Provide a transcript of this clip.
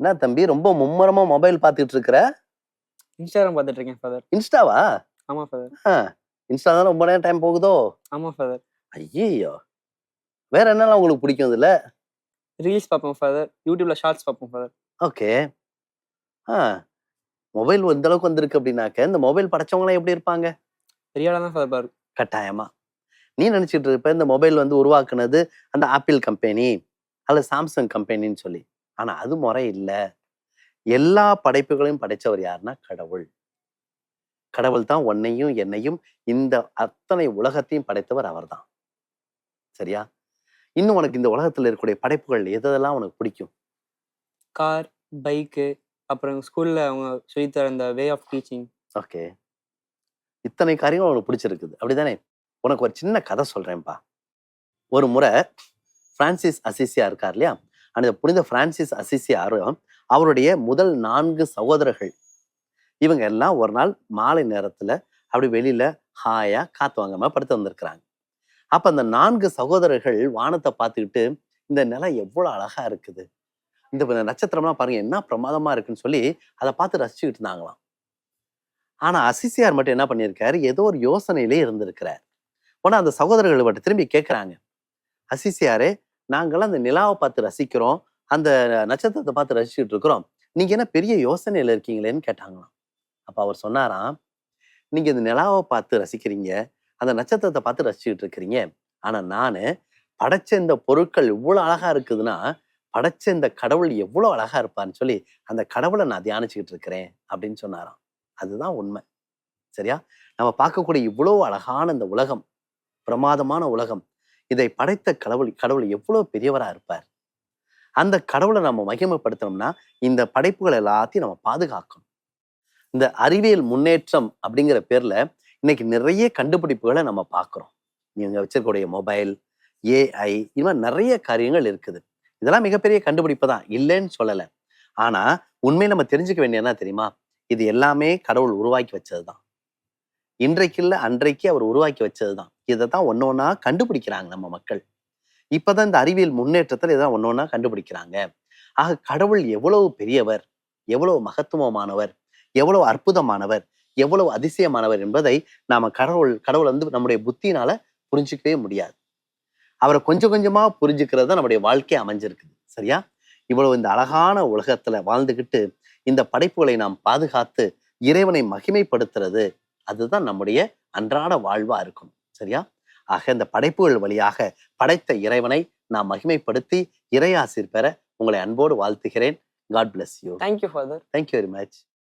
என்ன தம்பி ரொம்ப மும்முரமா மொபைல் பார்த்துட்டு இருக்கிற இன்ஸ்டாகிராம் பார்த்துட்டு இருக்கேன் ஃபாதர் இன்ஸ்டாவா ஆமா ஃபாதர் இன்ஸ்டா தான் ரொம்ப நேரம் டைம் போகுதோ? ஆமா ஃபாதர் ஐயோ வேற என்னெல்லாம் உங்களுக்கு பிடிக்கும் இதுல? ரீல்ஸ் பார்ப்போம் ஃபாதர் யூடியூப்ல ஷார்ட்ஸ் பார்ப்போம் ஃபாதர் ஓகே ஆ மொபைல் இந்த அளவுக்கு வந்திருக்கு அப்படின்னாக்க இந்த மொபைல் படைச்சவங்களாம் எப்படி இருப்பாங்க? பெரிய ஆளா தான் ஃபாதர் பாரு. கட்டாயமா. நீ நினைச்சிட்டு இருப்ப இந்த மொபைல் வந்து உருவாக்குனது அந்த ஆப்பிள் கம்பெனி அல்லது சாம்சங் கம்பெனின்னு சொல்லி. ஆனா அது முறை இல்லை. எல்லா படைப்புகளையும் படைச்சவர் யாருன்னா கடவுள். கடவுள் தான் உன்னையும் என்னையும் இந்த அத்தனை உலகத்தையும் படைத்தவர் அவர்தான். சரியா? இன்னும் உனக்கு இந்த உலகத்துல இருக்கக்கூடிய படைப்புகள் எதெல்லாம் உனக்கு பிடிக்கும்? கார் பைக்கு அப்புறம் ஸ்கூல்ல அவங்க சொல்லித்தர அந்த வே ஆஃப் டீச்சிங் ஓகே. இத்தனை காரியங்கள் உனக்கு பிடிச்சிருக்குது. அப்படிதானே? உனக்கு ஒரு சின்ன கதை சொல்றேன்ப்பா ஒரு முறை பிரான்சிஸ் அசிசியா இருக்கார் இல்லையா? அந்த புனித பிரான்சிஸ் அசிசியாரும் அவருடைய முதல் நான்கு சகோதரர்கள். இவங்க எல்லாம் ஒரு நாள் மாலை நேரத்துல அப்படி வெளியில ஹாயா காத்து வாங்காம படுத்து வந்திருக்கிறாங்க. அப்ப அந்த நான்கு சகோதரர்கள் வானத்தை பார்த்துக்கிட்டு இந்த நிலம் எவ்வளவு அழகா இருக்குது. இந்த நட்சத்திரம்லாம் பாருங்க என்ன பிரமாதமா இருக்குன்னு சொல்லி அதை பார்த்து ரசிச்சுக்கிட்டு இருந்தாங்களாம். ஆனா அசிசியார் மட்டும் என்ன பண்ணியிருக்காரு? ஏதோ ஒரு யோசனையிலே இருந்திருக்கிறார். உடனே அந்த சகோதரர்கள் மட்டும் திரும்பி கேட்குறாங்க அசிசியாரே நாங்கெல்லாம் அந்த நிலாவை பார்த்து ரசிக்கிறோம். அந்த நட்சத்திரத்தை பார்த்து ரசிச்சுட்டு இருக்கிறோம். நீங்க என்ன பெரிய யோசனையில இருக்கீங்களேன்னு கேட்டாங்களாம். அப்ப அவர் சொன்னாராம் நீங்க இந்த நிலாவை பார்த்து ரசிக்கிறீங்க. அந்த நட்சத்திரத்தை பார்த்து ரசிச்சுட்டு இருக்கிறீங்க. ஆனா நானு படைச்ச இந்த பொருட்கள் இவ்வளவு அழகா இருக்குதுன்னா படைச்ச இந்த கடவுள் எவ்வளவு அழகா இருப்பான்னு சொல்லி அந்த கடவுளை நான் தியானிச்சுக்கிட்டு இருக்கிறேன். அப்படின்னு சொன்னாராம். அதுதான் உண்மை. சரியா? நம்ம பார்க்கக்கூடிய இவ்வளவு அழகான இந்த உலகம் பிரமாதமான உலகம் இதை படைத்த கடவுள் கடவுள் எவ்வளவு பெரியவரா இருப்பார்? அந்த கடவுளை நம்ம மகிமைப்படுத்தணும்னா இந்த படைப்புகள் எல்லாத்தையும் நம்ம பாதுகாக்கணும். இந்த அறிவியல் முன்னேற்றம் அப்படிங்கிற பேர்ல இன்னைக்கு நிறைய கண்டுபிடிப்புகளை நம்ம பார்க்குறோம். நீங்க வச்சிருக்கக்கூடிய மொபைல் ஏஐ இது மாதிரி நிறைய காரியங்கள் இருக்குது. இதெல்லாம் மிகப்பெரிய கண்டுபிடிப்பு தான். இல்லைன்னு சொல்லலை. ஆனா உண்மையை நம்ம தெரிஞ்சுக்க வேண்டிய என்ன தெரியுமா? இது எல்லாமே கடவுள் உருவாக்கி வச்சதுதான். இன்றைக்கு இல்ல அன்றைக்கு அவர் உருவாக்கி வச்சதுதான். இதை தான் ஒன்று ஒன்றா கண்டுபிடிக்கிறாங்க நம்ம மக்கள். இப்பதான் இந்த அறிவியல் முன்னேற்றத்தில் இதான் ஒன்று ஒன்றா கண்டுபிடிக்கிறாங்க. ஆக கடவுள் எவ்வளவு பெரியவர் எவ்வளவு மகத்துவமானவர் எவ்வளவு அற்புதமானவர் எவ்வளவு அதிசயமானவர் என்பதை நாம கடவுள் கடவுள் வந்து நம்முடைய புத்தினால புரிஞ்சுக்கவே முடியாது. அவரை கொஞ்சம் கொஞ்சமா புரிஞ்சுக்கிறது தான் நம்முடைய வாழ்க்கை அமைஞ்சிருக்குது. சரியா? இவ்வளவு இந்த அழகான உலகத்துல வாழ்ந்துகிட்டு இந்த படைப்புகளை நாம் பாதுகாத்து இறைவனை மகிமைப்படுத்துறது அதுதான் நம்முடைய அன்றாட வாழ்வா இருக்கும். சரியா? ஆக இந்த படைப்புகள் வழியாக படைத்த இறைவனை நாம் மகிமைப்படுத்தி இறையாசிர் பெற உங்களை அன்போடு வாழ்த்துகிறேன். God bless you thank you father thank you very much